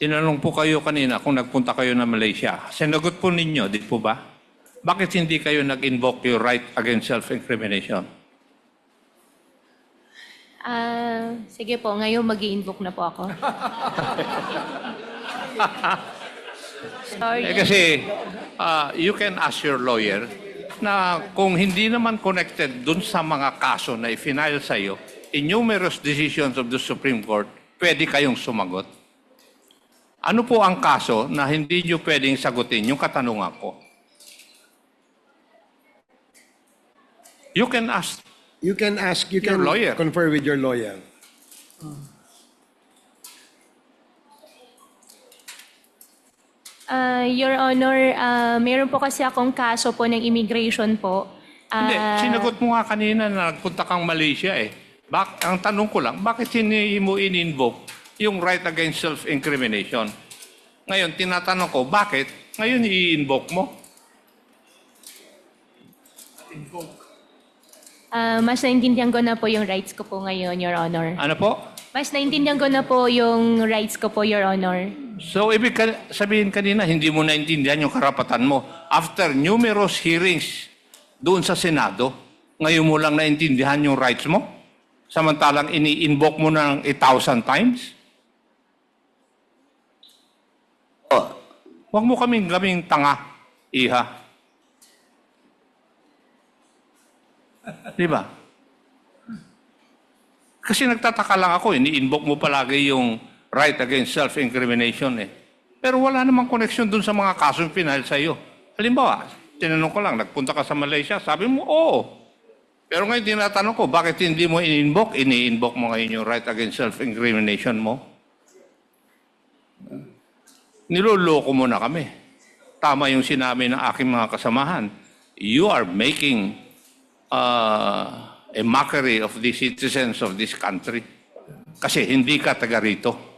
Tinanong po kayo kanina kung nagpunta kayo na Malaysia. Sinagot po ninyo, di po ba? Bakit hindi kayo nag-invoke your right against self-incrimination? Ah, sige po, ngayon mag invoke na po ako. Sorry. Eh kasi ah, you can ask your lawyer na kung hindi naman connected dun sa mga kaso na i-file sa iyo, in numerous decisions of the Supreme Court, pwede kayong sumagot. Ano po ang kaso na hindi nyo pwedeng sagutin yung katanungan ko? You can ask. You can ask, you can lawyer. confer with your lawyer. Ah, Your Honor, ah, meron po kasi akong kaso po ng immigration po. Ah, Hindi, sinagot mo nga kanina na nagpunta kang Malaysia eh. Bak ang tanong ko lang, bakit hindi mo in-invoke yung right against self-incrimination? Ngayon, tinatanong ko, bakit ngayon i-invoke mo? ah, mas naintindihan ko na po yung rights ko po ngayon, Your Honor. Ano po? Mas naintindihan ko na po yung rights ko po, Your Honor. So, ibig ka- sabihin kanina, hindi mo naintindihan yung karapatan mo. After numerous hearings doon sa Senado, ngayon mo lang naintindihan yung rights mo? Samantalang ini-invoke mo ng 1,000 times? Huwag mo kaming gaming tanga, iha. Di ba? Kasi nagtataka lang ako, ini-invoke mo palagi yung right against self-incrimination eh. Pero wala namang connection dun sa mga kasong pinahal sa iyo. Halimbawa, tinanong ko lang, nagpunta ka sa Malaysia, sabi mo, oo. Pero ngayon tinatanong ko, bakit hindi mo in-invoke? Ini-invoke mo ngayon yung right against self-incrimination mo. Niloloko mo na kami. Tama yung sinabi ng aking mga kasamahan. You are making uh, a mockery of the citizens of this country. Kasi hindi ka taga rito.